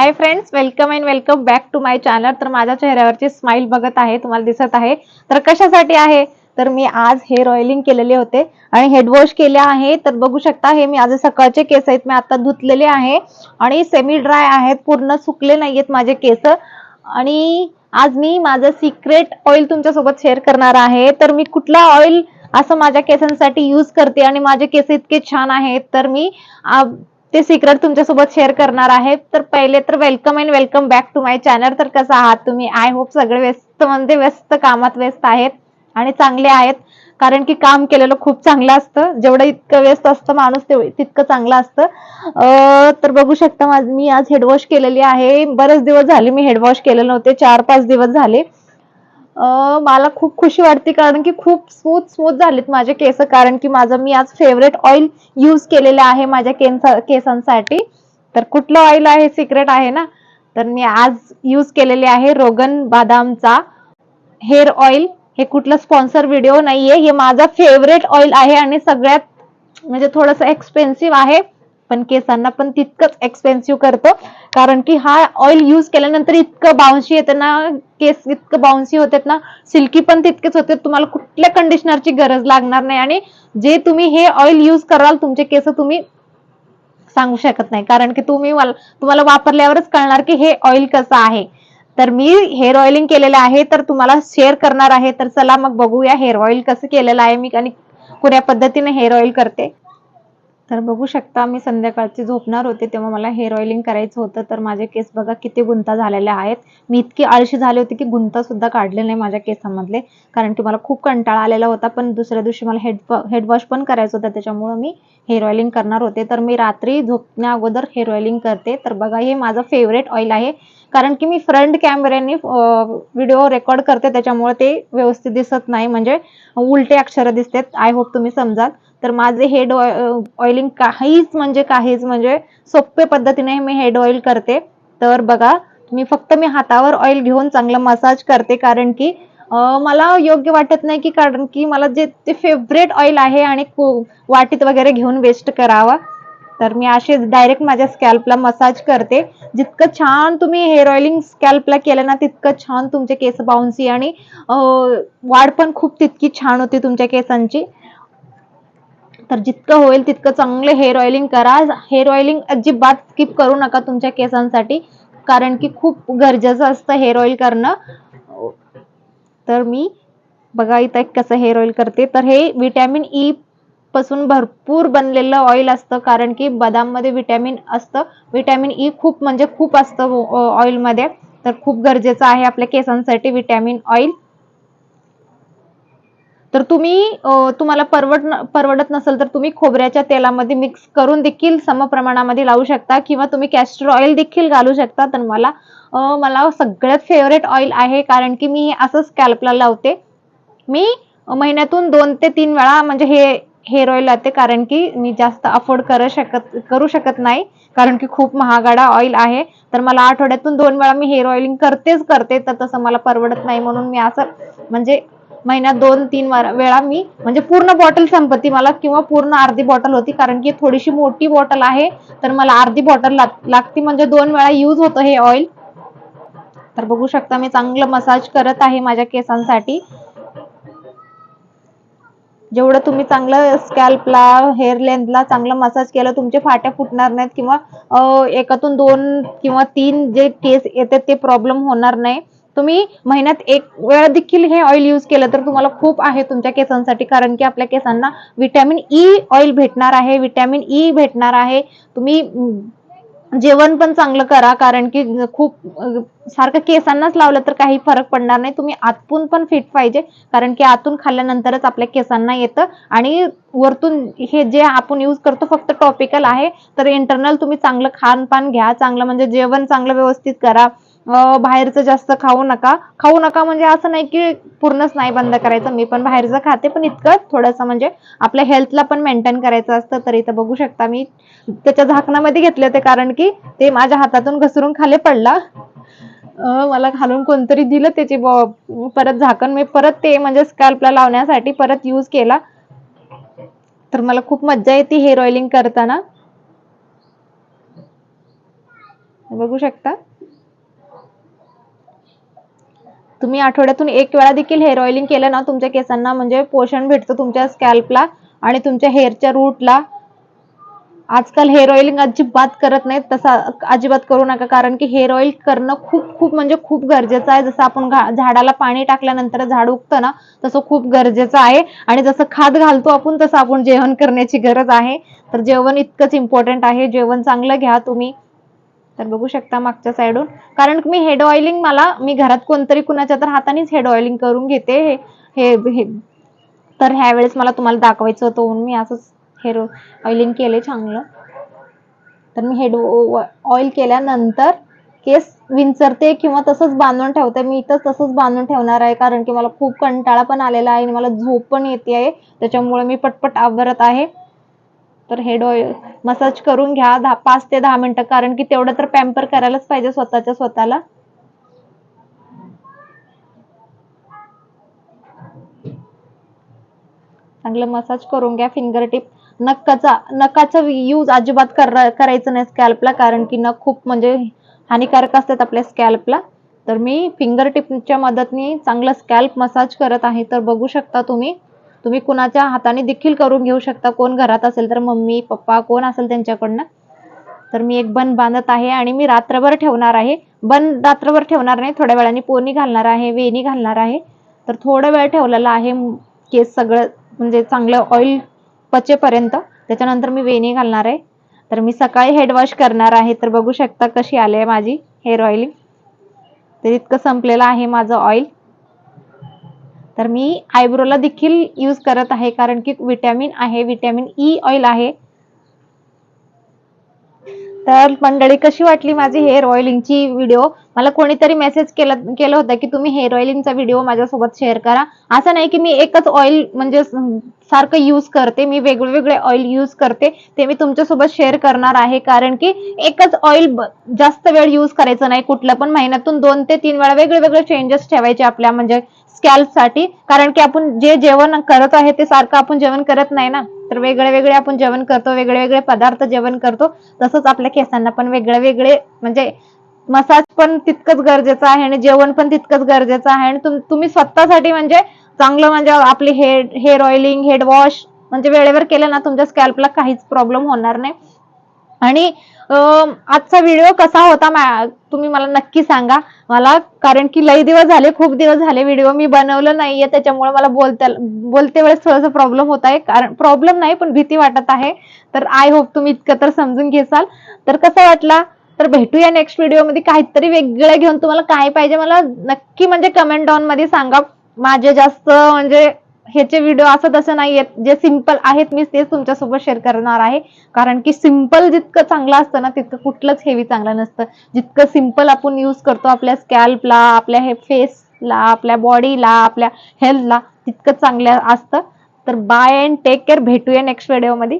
Hi friends welcome and welcome back to my channel तर माझ्या चेहऱ्यावरची स्माइल बघत आहे तुम्हाला दिसत आहे. तर कशासाठी आहे? तर मी आज हेअर ऑइलिंग केलेले होते आणि हेड वॉश केले आहे. तर बघू शकता हे मी आज सकाळचे केस आहेत. मी आता धुतलेले आहे आणि सेमी ड्राय आहेत. पूर्ण सुकले नाहीयेत माझे केस. आणि आज मी माझं सिक्रेट ऑइल तुमच्यासोबत शेअर करणार आहे. तर मी कुठला ऑइल असं माझ्या केसांसाठी यूज करते आणि माझे केस इतके छान आहेत. तर मी ते सिक्रेट तुमच्यासोबत शेअर करणार आहे तर पहिले तर welcome and welcome back to my channel तर कसं आहात तुम्ही? आय होप सगळे व्यस्त म्हणजे व्यस्त कामात व्यस्त आहेत आणि चांगले आहेत. कारण की काम केलेलं खूप चांगलं असतं. जेवढं इतकं व्यस्त असतं माणूस ते तितकं चांगलं असतं. तर बघू शकता माझ मी आज हेडवॉश केलेली आहे. बरेच दिवस झाले मी हेडवॉश केलेलं नव्हते. चार पाच दिवस झाले. मला खूप खुशी वाटते कारण की खूप स्मूथ स्मूथ झालेत माझे केस कारण की माझं मी आज फेवरेट ऑइल यूज केलेलं आहे माझ्या केसांसाठी. तर कुठलं ऑइल आहे सिक्रेट आहे ना? तर मी आज यूज केलेले आहे रोगन बादामचा हेअर ऑइल हे कुठलं स्पॉन्सर व्हिडिओ नाहीये. हे माझा फेवरेट ऑइल आहे आणि सगळ्यात म्हणजे थोडंसं एक्सपेन्सिव्ह आहे. पण केसांना पण तितकंच एक्सपेन्सिव्ह करतो. कारण की हा ऑइल यूज केल्यानंतर इतकं बाउन्सी येतं ना केस इतकं बाउन्सी होतात ना सिल्की पण तितकेच होते तुम्हाला कुठल्या कंडिशनरची गरज लागणार नाही. आणि जे तुम्ही हे ऑइल यूज कराल तुमचे केस तुम्ही सांगू शकत नाही. कारण की तुम्ही तुम्हाला वापरल्यावरच कळणार की हे ऑइल कसं आहे. तर मी हेअर ऑइलिंग केलेलं आहे तर तुम्हाला शेअर करणार आहे. तर चला मग बघूया हेअर ऑइल कसं केलेलं आहे. मी आणि कुण्या पद्धतीने हेअर ऑइल करते. तर बघू शकता मी संध्याकाळची झोपणार होते तेव्हा मला हेअर ऑइलिंग करायचं होतं. तर माझे केस बघा किती गुंता झालेले आहेत. मी इतकी आळशी झाले होते की गुंता सुद्धा काढले नाही माझ्या केसांमधले कारण की मला खूप कंटाळा आलेला होता पण दुसऱ्या दिवशी मला हेड हेडवॉश पण करायचं होतं. त्याच्यामुळं मी हेअर ऑइलिंग करणार होते. तर मी रात्री झोपण्या अगोदर हेअर ऑइलिंग करते. तर बघा हे माझं फेवरेट ऑइल आहे. कारण की मी फ्रंट कॅमेऱ्याने व्हिडिओ रेकॉर्ड करते. त्याच्यामुळे ते व्यवस्थित दिसत नाही. म्हणजे उलटे अक्षरं दिसतात. आय होप तुम्ही समजाल. तर माझे हेड ऑइलिंग काहीच म्हणजे काहीच म्हणजे सोपे पद्धतीने मी हेड ऑइल करते. तर बघा मी फक्त मी हातावर ऑइल घेऊन चांगलं मसाज करते कारण की मला योग्य वाटत नाही की कारण की मला जे ते फेवरेट ऑइल आहे आणि को- वाटीत वगैरे घेऊन वेस्ट करावा तर मी असे डायरेक्ट माझ्या स्कॅल्पला मसाज करते. जितकं छान तुम्ही हेअर ऑइलिंग स्कॅल्पला केलं ना तितकं छान तुमचे केस बाउन्सी आणि वाढ पण खूप तितकी छान होती तुमच्या केसांची. तर जितकं होईल तितकं चांगलं हेअर ऑइलिंग करा. हेअर ऑइलिंग अजिबात स्किप करू नका तुमच्या केसांसाठी कारण की खूप गरजेचं असतं हेअर ऑइल करणं. तर मी बघा इथं कसं हेअर ऑइल करते. तर हे विटॅमिन ई e पासून भरपूर बनलेलं ऑइल असतं कारण की बदाममध्ये विटॅमिन असतं. विटॅमिन ई e खूप म्हणजे खूप असतं ऑइलमध्ये तर खूप गरजेचं आहे आपल्या केसांसाठी विटॅमिन ऑइल तर तुम्ही तुम्हाला परवड परवडत नसेल तर तुम्ही खोबऱ्याच्या तेलामध्ये मिक्स करून देखील सम प्रमाणामध्ये लावू शकता किंवा तुम्ही कॅस्टर ऑइल देखील घालू शकता. तर मला मला सगळ्यात फेवरेट ऑइल आहे कारण की मी हे असं स्कॅल्पला लावते. मी महिन्यातून दोन ते तीन वेळा म्हणजे हे हेअर ऑइल लावते कारण की मी जास्त अफोर्ड करू शकत करू शकत नाही. कारण की खूप महागडा ऑइल आहे. तर मला आठवड्यातून दोन वेळा मी हेअर ऑइलिंग करतेच करते. तर तसं मला परवडत नाही म्हणून मी असं म्हणजे महिन्यात दोन तीन वेळा मी म्हणजे पूर्ण बॉटल संपत्ती मला किंवा पूर्ण अर्धी बॉटल होती. कारण की थोडीशी मोठी बॉटल आहे तर मला अर्धी बॉटल लागती. म्हणजे दोन वेळा यूज होतं हे ऑइल तर बघू शकता मी चांगलं मसाज करत आहे माझ्या केसांसाठी. जेवढं तुम्ही चांगलं स्कॅल्पला हेअर लेंथला चांगलं मसाज केलं तुमचे फाट्या फुटणार नाहीत किंवा एकातून दोन किंवा तीन जे केस येतात ते प्रॉब्लेम होणार नाही. तुम्ही महिन्यात एक वेळा देखील हे ऑइल यूज केलं तर तुम्हाला खूप आहे तुमच्या केसांसाठी कारण की आपल्या केसांना विटॅमिन ई ऑइल भेटणार आहे विटॅमिन ई e भेटणार आहे. तुम्ही जेवण पण चांगलं करा कारण की खूप सारखं केसांनाच लावलं तर काही फरक पडणार नाही. तुम्ही आतून पण फिट पाहिजे कारण की आतून खाल्ल्यानंतरच आपल्या केसांना येतं. आणि वरतून हे जे आपण यूज करतो फक्त टॉपिकल आहे तर इंटरनल तुम्ही चांगलं खानपान घ्या चांगलं म्हणजे जेवण चांगलं व्यवस्थित करा. बाहेरचं जास्त खाऊ नका. खाऊ नका म्हणजे असं नाही की पूर्णच नाही बंद करायचं. मी पण बाहेरचं खाते पण इतकं थोडंसं म्हणजे आपल्या हेल्थला पण मेंटेन करायचं असतं तर इथं बघू शकता मी. त्याच्या झाकणामध्ये घेतले होते कारण की ते माझ्या हातातून घसरून खाली पडला. मला घालून कोणतरी दिलं त्याची परत झाकण मी परत ते म्हणजे स्कॅल्पला लावण्यासाठी परत यूज केला. तर मला खूप मज्जा येते हेअर ऑइलिंग करताना. बघू शकता. तुम्ही आठवड्यातून एक वेळा देखील हेअर ऑइलिंग केलं ना तुमच्या केसांना म्हणजे पोषण भेटतं तुमच्या स्कॅल्पला आणि तुमच्या हेअरच्या रूटला आजकाल हेअर ऑइलिंग अजिबात करत नाहीत तसा अजिबात करू नका कारण की हेअर ऑइल करणं खूप खूप म्हणजे खूप गरजेचं आहे. जसं आपण झाडाला पाणी टाकल्यानंतर झाड उगतं ना तसं खूप गरजेचं आहे. आणि जसं खाद घालतो आपण तसं आपण जेवण करण्याची गरज आहे. तर जेवण इतकंच इम्पॉर्टंट आहे. जेवण चांगलं घ्या तुम्ही. तर बघू शकता मागच्या साईडून. कारण मी हेड ऑइलिंग मला मी घरात कोणतरी कुणाच्या तर हातानेच हेड ऑइलिंग करून घेते. हे हे हे- तर ह्या वेळेस मला तुम्हाला दाखवायचं होतं म्हणून मी असंच हेअर ऑइलिंग केले चांगलं. तर मी हेड ऑइल केल्यानंतर केस विंचरते किंवा तसंच बांधून ठेवते. मी इथं तसंच बांधून ठेवणार आहे कारण की मला खूप कंटाळा पण आलेला आहे आणि मला झोप पण येते आहे. त्याच्यामुळे मी पटपट आवरत आहे. तर हेड ऑइल मसाज करून घ्या. दहा पाच ते दहा मिनिटं कारण की तेवढं तर पॅम्पर करायलाच पाहिजे स्वतःच्या स्वतःला. चांगलं मसाज करून घ्या. फिंगर टिप नकाचा नकाचा यूज अजिबात करायचं नाही स्कॅल्पला कारण की नख खूप म्हणजे हानिकारक असतात आपल्या स्कॅल्पला तर मी फिंगर टिपच्या मदतने चांगलं स्कॅल्प मसाज करत आहे. तर बघू शकता तुम्ही. तुम्ही कुणाच्या हाताने देखील करून घेऊ शकता. कोण घरात असेल तर मम्मी पप्पा कोण असेल त्यांच्याकडनं. तर मी एक बन बांधत आहे आणि मी रात्रभर ठेवणार आहे. बन रात्रभर ठेवणार नाही थोड्या वेळाने पोनी घालणार आहे वेणी घालणार आहे. तर थोडा वेळ ठेवलेला आहे केस सगळं म्हणजे चांगलं ऑइल पचेपर्यंत. त्याच्यानंतर मी वेणी घालणार आहे. तर मी सकाळी हेडवॉश करणार आहे. तर बघू शकता कशी आली आहे माझी हेअर ऑइलिंग तर इतकं संपलेलं आहे माझं ऑइल तर मी आयब्रोला देखील यूज करत आहे कारण की विटॅमिन आहे विटॅमिन ई e ऑइल आहे. तर मंडळी कशी वाटली माझी हेअर ऑइलिंगची व्हिडिओ मला कोणीतरी मेसेज केलं केलं होतं की तुम्ही हेअर ऑइलिंगचा व्हिडिओ माझ्यासोबत शेअर करा. असं नाही की मी एकच ऑइल म्हणजे सारखं यूज करते मी वेगवेगळे ऑइल यूज करते ते मी तुमच्यासोबत शेअर करणार आहे कारण की एकच ऑइल जास्त वेळ यूज करायचं नाही कुठलं पण महिन्यातून दोन ते तीन वेळा वेगळे वेगळे चेंजेस ठेवायचे आपल्या म्हणजे साठी कारण की आपण जे जेवण करत आहे ते सारखं आपण जेवण करत नाही ना. तर वेगळे वेगळे आपण जेवण करतो वेगळे वेगळे पदार्थ जेवण करतो. तसंच आपल्या केसांना पण वेगळे वेगळे म्हणजे मसाज पण तितकंच गरजेचं आहे आणि जेवण पण तितकंच गरजेचं आहे. आणि तुम- तुम्ही स्वतःसाठी म्हणजे चांगलं म्हणजे आपली head hair oiling head wash म्हणजे वेळेवर केलं ना तुमच्या स्कॅल्पला काहीच प्रॉब्लेम होणार नाही. आणि आजचा व्हिडिओ कसा होता तुम्ही मला नक्की सांगा. मला कारण की लई दिवस झाले खूप दिवस झाले व्हिडिओ मी बनवलं नाहीये त्याच्यामुळे मला बोलत्या बोलते वेळेस थोडासा प्रॉब्लेम होत आहे. कारण प्रॉब्लेम नाही पण भीती वाटत आहे. तर आय होप तुम्ही इतकं तर समजून घेसाल. तर कसा वाटला? तर भेटूया नेक्स्ट व्हिडिओमध्ये काहीतरी वेगळं घेऊन तुम्हाला काय पाहिजे मला नक्की म्हणजे कमेंट डाऊन मध्ये सांगा. माझे जास्त म्हणजे ह्याचे व्हिडिओ असं तसं नाही आहेत जे सिंपल आहेत मी तेच तुमच्यासोबत शेअर करणार आहे. कारण की सिंपल जितकं चांगलं असतं ना तितकं कुठलंच हेवी चांगलं नसतं. जितकं सिंपल आपण यूज करतो आपल्या स्कॅल्पला आपल्या हे फेसला आपल्या बॉडीला आपल्या हेल्थला तितकं चांगलं असतं. तर बाय अँड टेक केअर भेटूया नेक्स्ट व्हिडिओमध्ये